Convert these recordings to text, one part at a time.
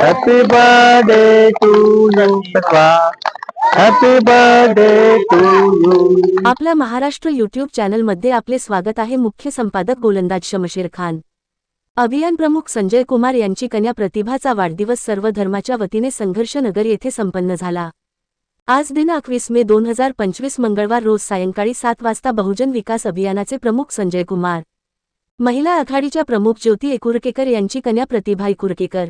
Happy birthday to you happy birthday to you आपल्या Maharashtra YouTube चॅनलमध्ये आपले स्वागत आहे मुख्य संपादक गोलंदाज शमशेर खान. अभियान प्रमुख संजय कुमार यांची कन्या प्रतिभाचा वाढदिवस सर्व धर्माच्या वतीने संघर्ष नगर येथे संपन्न झाला. आज दिन एकवीस मे दोन हजार पंचवीस मंगळवार रोज सायंकाळी सात वाजता बहुजन विकास अभियानाचे प्रमुख संजय कुमार. महिला आघाडीच्या प्रमुख ज्योती एकुरकेकर यांची कन्या प्रतिभा एकुरकेकर.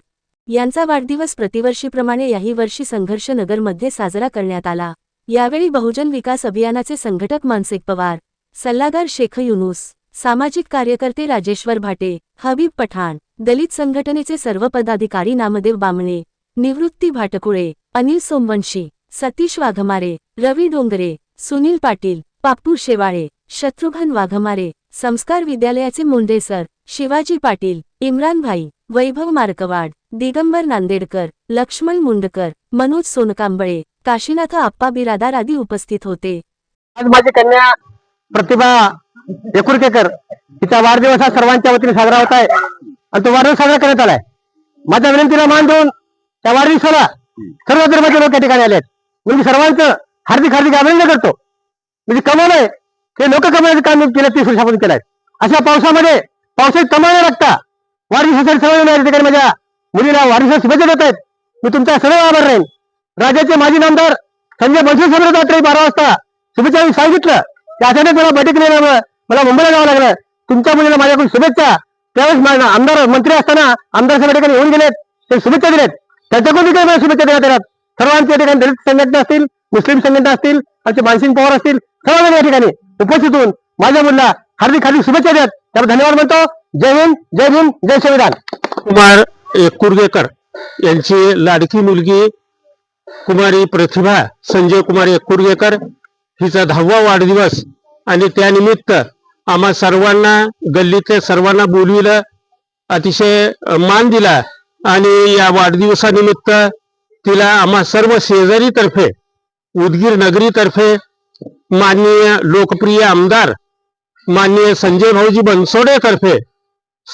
यांचा वाढदिवस प्रतिवर्षीप्रमाणे याही वर्षी संघर्ष नगरमध्ये साजरा करण्यात आला. यावेळी बहुजन विकास अभियानाचे संघटक मानसिक पवार सल्लागार शेख युनुस सामाजिक कार्यकर्ते राजेश्वर भाटे हबीब पठाण दलित संघटनेचे सर्व पदाधिकारी नामदेव बामणे निवृत्ती भाटकुळे अनिल सोमवंशी सतीश वाघमारे रवी डोंगरे सुनील पाटील पाप्पू शेवाळे शत्रुघ्न वाघमारे संस्कार विद्यालयाचे मुंडे सर शिवाजी पाटील इम्रान भाई वैभव मार्कवाड दिगंबर नांदेडकर लक्ष्मण मुंडकर मनोज सोनकांबळे काशीनाथ आप्पा बिरादार आदी उपस्थित होते. आज माझी कन्या प्रतिभा एकुरकेकर तिचा वाढदिवस हा सर्वांच्या वतीने साजरा होत आहे. आणि तो वाढदिवस साजरा करण्यात आलाय. माझ्या विनंतीला मान देऊन त्या वाढदिवसाला सर्व धर्माचे लोक या ठिकाणी आले आहेत. म्हणजे सर्वांचं हार्दिक हार्दिक अभिनंदन करतो. म्हणजे कमावलंय. ते लोक कमवण्याचं काम मी गेल्या तीस वर्षापासून केलंय. अशा पावसामध्ये पावसाची कमावण्या लागता वाढदिवसासाठी सर्व या ठिकाणी माझ्या मुलीला वाढदिवसाच्या शुभेच्छा देत आहेत. मी तुमचा सर्व आभार राहील. राज्याचे माजी नामदार संजय बनसोड समोर रात्री बारा वाजता शुभेच्छा मी सांगितलं. त्यासाठी मला बैठक नाही मला मुंबईला जावं लागलं. तुमच्या मुलीला माझ्याकडून शुभेच्छा. त्यावेळेस आमदार मंत्री असताना आमदार साहेब या ठिकाणी येऊन गेलेत. ते शुभेच्छा दिलेत. त्याच्याकडून देखील मला शुभेच्छा देण्यात येतात सर्वांच्या ठिकाणी दलित संघटना असतील मुस्लिम संघटना असतील आमचे मानसिंग पवार असतील सर्वांना या ठिकाणी उपस्थित होऊन माझ्या मुलीला हार्दिक हार्दिक शुभेच्छा देत. त्यावर धन्यवाद म्हणतो. जय हिंद जय भीम जय संविधान. कुमार कुर्गेकर यांची लाडकी मुलगी कुमारी प्रतिभा संजय कुमार कुर्गेकर हिचा दहावा वाढदिवस आणि त्यानिमित्त आम्हा सर्वांना गल्लीतल्या सर्वांना बोलविलं अतिशय मान दिला आणि या वाढदिवसानिमित्त तिला आम्हा सर्व शेजारीतर्फे उदगीर नगरीतर्फे माननीय लोकप्रिय आमदार माननीय संजय भाऊजी बनसोडेतर्फे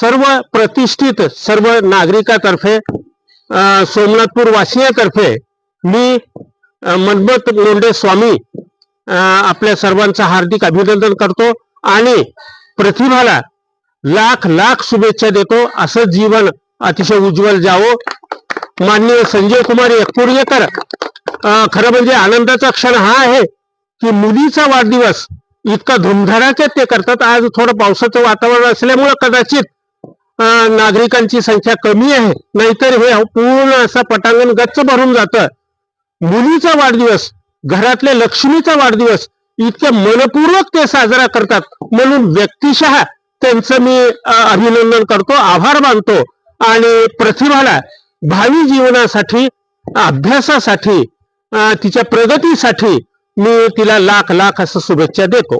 सर्व प्रतिष्ठित सर्व नागरिकातर्फे सोमनाथपूर वासियातर्फे मी मनमत लोंढे स्वामी आपल्या सर्वांचं हार्दिक अभिनंदन करतो आणि प्रतिभाला लाख लाख शुभेच्छा देतो. असं जीवन अतिशय उज्ज्वल जावो. माननीय संजय कुमार एकपुर्येकर खरं म्हणजे आनंदाचा क्षण हा आहे की मुलीचा वाढदिवस इतका धुमधडाक्यात ते करतात. आज थोडं पावसाचं वातावरण असल्यामुळं कदाचित नागरिकांची संख्या कमी आहे. नाहीतर हे पूर्ण असं पटांगण गच्च भरून जातं. मुलीचा वाढदिवस घरातल्या लक्ष्मीचा वाढदिवस इतके मनपूर्वक ते साजरा करतात. म्हणून व्यक्तिशः त्यांचं मी अभिनंदन करतो आभार मानतो. आणि प्रतिभाला भावी जीवनासाठी अभ्यासासाठी तिच्या प्रगतीसाठी मी तिला लाख लाख असं शुभेच्छा देतो.